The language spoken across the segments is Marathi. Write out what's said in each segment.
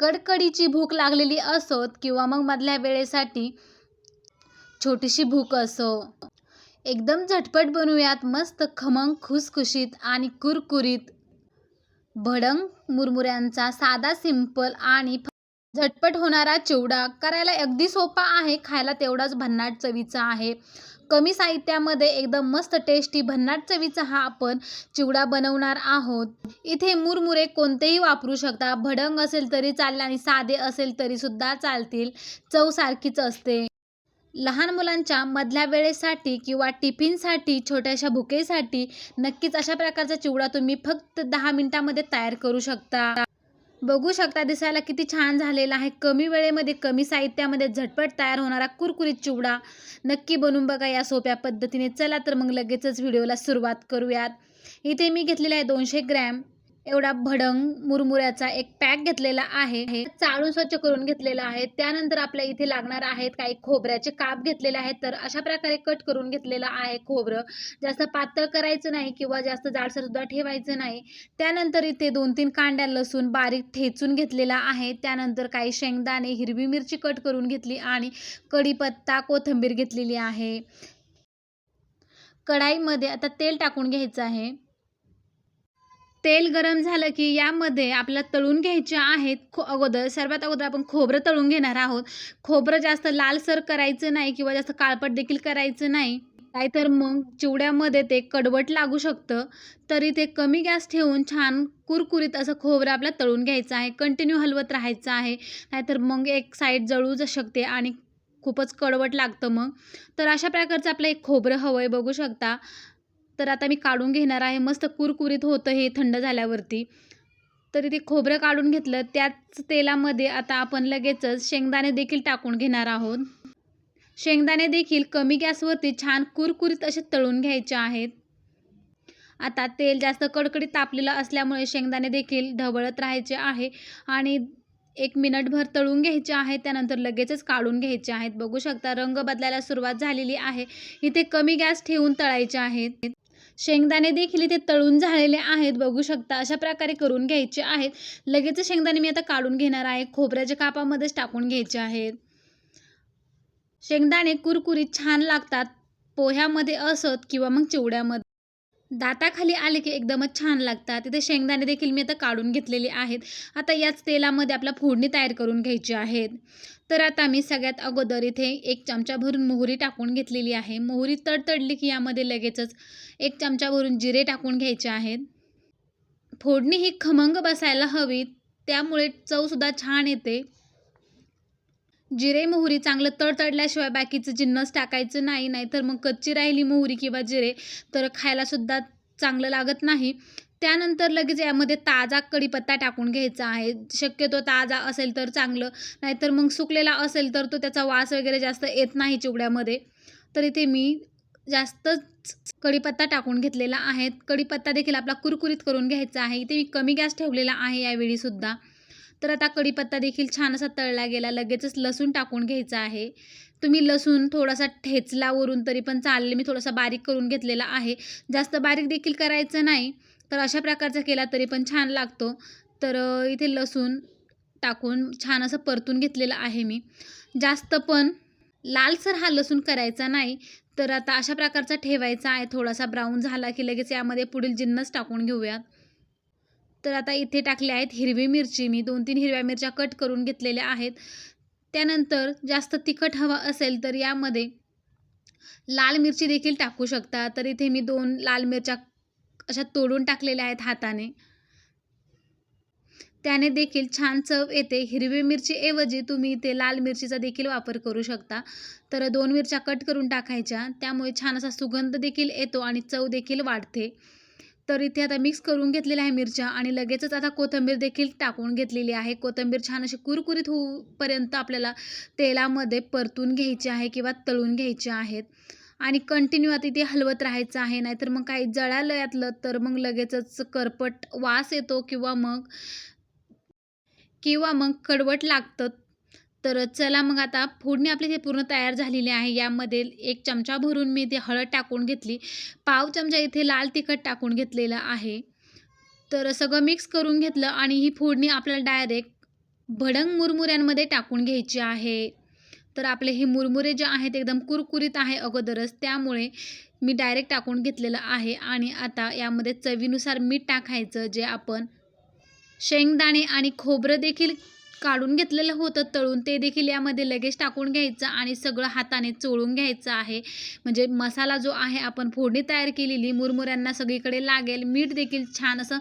कडकडीची भूक लागलेली असोत किंवा मग मधल्या वेळेसाठी छोटीशी भूक असो. एकदम झटपट बनवूयात मस्त खमंग खुसखुशीत आणि कुरकुरीत भडंग मुरमुऱ्यांचा साधा सिंपल आणि झटपट होणारा चिवडा. करायला अगदी सोपा आहे खायला तेवढाच भन्नाट चवीचा आहे. कमी साहित्यामध्ये एकदम मस्त टेस्टी भन्नाट चवीचा हा आपण चिवडा बनवणार आहोत. इथे मुरमुरे कोणतेही वापरू शकता. भडंग असेल तरी चालेल आणि साधे असेल तरी सुद्धा चालतील. चव सारखीच असते. लहान मुलांच्या मधल्या वेळेसाठी किंवा टिफिनसाठी छोट्याशा भुकेसाठी नक्कीच अशा प्रकारचा चिवडा तुम्ही फक्त दहा मिनिटामध्ये तयार करू शकता. बघू शकता दिसायला किती छान झालेला आहे. कमी वेळेमध्ये कमी साहित्यामध्ये झटपट तयार होणारा कुरकुरीत चिवडा. नक्की बनवून बघा या सोप्या पद्धतीने. चला तर मग लगेचच व्हिडिओला सुरुवात करूयात. इथे मी घेतलेला आहे दोनशे ग्रॅम. एवढा भडंग मुरमुऱ्याचा एक पॅक घेतलेला आहे. चाळून स्वच्छ करून घेतलेला आहे. त्यानंतर आपल्या इथे लागणार आहेत काही खोबऱ्याचे काप घेतलेले आहेत. तर अशा प्रकारे कट करून घेतलेलं आहे खोबरं. जास्त पातळ करायचं नाही किंवा जास्त जाडसर सुद्धा ठेवायचं नाही. त्यानंतर इथे दोन तीन कांड्या लसूण बारीक ठेचून घेतलेला आहे. त्यानंतर काही शेंगदाणे हिरवी मिरची कट करून घेतली आणि कढीपत्ता कोथिंबीर घेतलेली आहे. कढाईमध्ये आता तेल टाकून घ्यायचं आहे. तेल गरम झालं की यामध्ये आपल्याला तळून घ्यायचे आहेत खो अगोदर सर्वात अगोदर आपण खोबरं तळून घेणार आहोत. खोबरं जास्त लालसर करायचं नाही किंवा जास्त काळपट देखील करायचं नाही. नाहीतर मग चिवड्यामध्ये ते कडवट लागू शकतं. तरी ते कमी गॅस ठेवून छान कुरकुरीत असं खोबरं आपल्याला तळून घ्यायचं आहे. कंटिन्यू हलवत राहायचं आहे. नाहीतर मग एक साईड जळू शकते आणि खूपच कडवट लागतं मग. तर अशा प्रकारचं आपलं एक खोबरं हवं आहे बघू शकता. तर आता मी काढून घेणार आहे. मस्त कुरकुरीत होतं हे थंड झाल्यावरती. तरी ते खोबरं काढून घेतलं. त्याच तेलामध्ये आता आपण लगेचच शेंगदाणे देखील टाकून घेणार आहोत. शेंगदाणे देखील कमी गॅसवरती छान कुरकुरीत असे तळून घ्यायचे आहेत. आता तेल जास्त कडकडीत तापलेलं असल्यामुळे शेंगदाणे देखील ढवळत राहायचे आहे आणि एक मिनटभर तळून घ्यायचे आहे. त्यानंतर लगेचच काढून घ्यायचे आहेत. बघू शकता रंग बदलायला सुरुवात झालेली आहे. इथे कमी गॅस ठेवून तळायचे आहेत. शेंगदाणे देखील इथे तळून झालेले आहेत. बघू शकता अशा प्रकारे करून घ्यायचे आहेत. लगेच शेंगदाणे मी आता काढून घेणार आहे. खोबऱ्याच्या कापामध्येच टाकून घ्यायचे आहेत. शेंगदाणे कुरकुरीत छान लागतात. पोह्यामध्ये असत किंवा मग चिवड्यामध्ये. दाताखाली आले की एकदमच छान लागतात. तिथे शेंगदाणे देखील मी आता काढून घेतलेले आहेत. आता याच तेलामध्ये आपला फोडणी तयार करून घ्यायची आहेत. तर आता मी सगळ्यात अगोदर इथे एक चमचा भरून मोहरी टाकून घेतलेली आहे. मोहरी तडतडली की यामध्ये लगेचच एक चमचा भरून जिरे टाकून घ्यायचे आहेत. फोडणी ही खमंग बसायला हवी त्यामुळे चवसुद्धा छान येते. जिरे मोहरी चांगलं तडतडल्याशिवाय बाकीचं जिन्नस टाकायचं नाही नाहीतर मग कच्ची राहिली मोहरी किंवा जिरे तर खायलासुद्धा चांगलं लागत नाही. त्यानंतर लगेच यामध्ये ताजा कढीपत्ता टाकून घ्यायचा आहे. शक्यतो ताजा असेल तर चांगलं नाहीतर मग सुकलेला असेल तर तो त्याचा वास वगैरे जास्त येत नाही चिवड्यामध्ये. तर इथे मी जास्तच कढीपत्ता टाकून घेतलेला आहे. कढीपत्ता देखील आपला कुरकुरीत करून घ्यायचा आहे. इथे मी कमी गॅस ठेवलेला आहे यावेळीसुद्धा तर आता कढीपत्ता देखील छान असा तळला गेला. लगेचच लसूण टाकून घ्यायचा आहे. तुम्ही लसूण थोडासा ठेचलावरून तरी पण चालले. मी थोडासा बारीक करून घेतलेला आहे. जास्त बारीक देखील करायचं नाही. तर अशा प्रकारचा केला तरी पण छान लागतो. तर इथे लसूण टाकून छान असं परतून घेतलेलं आहे मी. जास्त पण लालसर हा लसूण करायचा नाही. तर आता अशा प्रकारचा ठेवायचा आहे. थोडासा ब्राऊन झाला की लगेच यामध्ये पुढील जिन्नस टाकून घेऊयात. तर आता इथे टाकले आहेत हिरवी मिरची. मी दोन तीन हिरव्या मिरच्या कट करून घेतलेल्या आहेत. त्यानंतर जास्त तिखट हवा असेल तर यामध्ये लाल मिरची देखील टाकू शकता. तर इथे मी दोन लाल मिरच्या अशा तोडून टाकलेल्या आहेत हाताने. त्याने देखील छान चव येते. हिरवी मिरचीऐवजी तुम्ही इथे लाल मिरचीचा देखील वापर करू शकता. तर दोन मिरच्या कट करून टाकायच्या. त्यामुळे छान असा सुगंध देखील येतो आणि चव देखील वाढते. तर इथे आता मिक्स करून घेतलेल्या आहे मिरच्या आणि लगेचच आता कोथिंबीर देखील टाकून घेतलेली आहे. कोथिंबीर छान अशी कुरकुरीत होऊपर्यंत आपल्याला तेलामध्ये परतून घ्यायची आहे किंवा तळून घ्यायचे आहेत. आणि कंटिन्यू आता इथे हलवत राहायचं आहे नाहीतर मग काही जळालं यातलं तर मग लगेचच करपट वास येतो किंवा मग किंवा मग कडवट लागतं. तर चला मग आता फोडणी आपली इथे पूर्ण तयार झालेली आहे. यामध्ये एक चमचा भरून मी ते हळद टाकून घेतली. पाव चमचा इथे लाल तिखट टाकून घेतलेलं आहे. तर सगळं मिक्स करून घेतलं आणि ही फोडणी आपल्याला डायरेक्ट भडंग मुरमुऱ्यांमध्ये टाकून घ्यायची आहे. तर आपले हे मुरमुरे जे आहेत एकदम कुरकुरीत आहे अगोदरच त्यामुळे मी डायरेक्ट टाकून घेतलेलं आहे. आणि आता यामध्ये चवीनुसार मीठ टाकायचं जे आपण शेंगदाणे आणि खोबरं देखील काढून घेतलेलं होतं तळून. ते देखील यामध्ये लगेच टाकून घ्यायचं आणि सगळं हाताने चोळून घ्यायचं आहे. म्हणजे मसाला जो आहे आपण फोडणी तयार केलेली मुरमुऱ्यांना सगळीकडे लागेल. मीठ देखील छान असं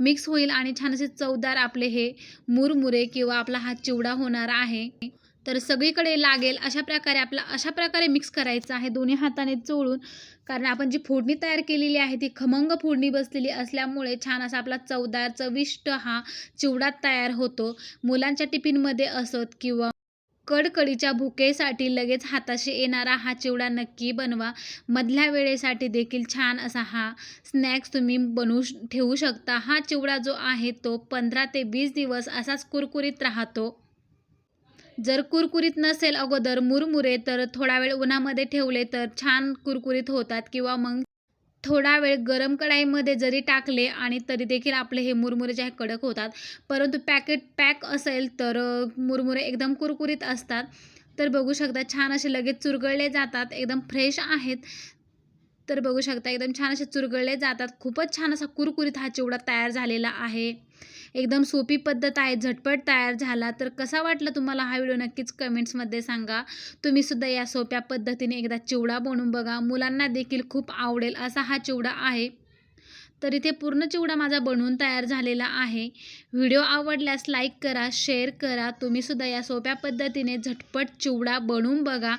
मिक्स होईल आणि छान असे चवदार आपले हे मुरमुरे किंवा आपला हा चिवडा होणार आहे. तर सगळीकडे लागेल अशा प्रकारे आपला अशा प्रकारे मिक्स करायचं आहे दोन्ही हाताने चोळून. कारण आपण जी फोडणी तयार केलेली आहे ती खमंग फोडणी बसलेली असल्यामुळे छान असा आपला चवदार चविष्ट हा चिवडा तयार होतो. मुलांच्या टिफिनमध्ये असत किंवा कडकडीच्या भुकेसाठी लगेच हाताशी येणारा हा चिवडा नक्की बनवा. मधल्या वेळेसाठी देखील छान असा हा स्नॅक्स तुम्ही बनवू श- ठेवू शकता. हा चिवडा जो आहे तो पंधरा ते वीस दिवस असाच कुरकुरीत राहतो. जर कुरकुरीत नसेल अगोदर मुरमुरे तर थोडा वेळ उन्हामध्ये ठेवले तर छान कुरकुरीत होतात. किंवा मग थोडा वेळ गरम कढाईमध्ये जरी टाकले आणि तरी देखील आपले हे मुरमुरे जे आहे कडक होतात. परंतु पॅकेट पॅक असेल तर मुरमुरे एकदम कुरकुरीत असतात. तर बघू शकता छान असे लगेच चुरगळले जातात. एकदम फ्रेश आहेत. तर बघू शकता एकदम छान असे चुरगळले जातात. खूपच छान असा कुरकुरीत हा चिवडा तयार झालेला आहे. एकदम सोपी पद्धत आहे झटपट तयार झाला. तर कसा वाटला तुम्हाला हा व्हिडिओ? नक्कीच कमेंट्समध्ये सांगा. तुम्ही सुद्धा या सोप्या पद्धतीने एकदा चिवडा बनवून बघा. मुलांना देखील खूप आवडेल असा हा चिवडा आहे. तर इथे पूर्ण चिवडा माझा बनवून तयार झालेला आहे. व्हिडिओ आवडल्यास लाईक करा शेअर करा. तुम्हीसुद्धा या सोप्या पद्धतीने झटपट चिवडा बनवून बघा.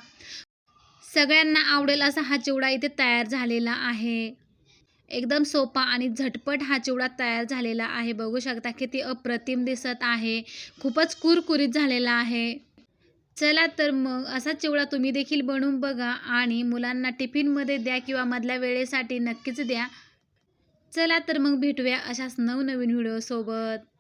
सगळ्यांना आवडेल असा हा चिवडा इथे तयार झालेला आहे. एकदम सोपा आणि झटपट हा चिवडा तयार झालेला आहे. बघू शकता किती अप्रतिम दिसत आहे. खूपच कुरकुरीत झालेला आहे. चला तर मग असा चिवडा तुम्ही देखील बनवून बघा आणि मुलांना टिफिनमध्ये द्या किंवा मधल्या वेळेसाठी नक्कीच द्या. चला तर मग भेटूया अशाच नवनवीन व्हिडिओसोबत.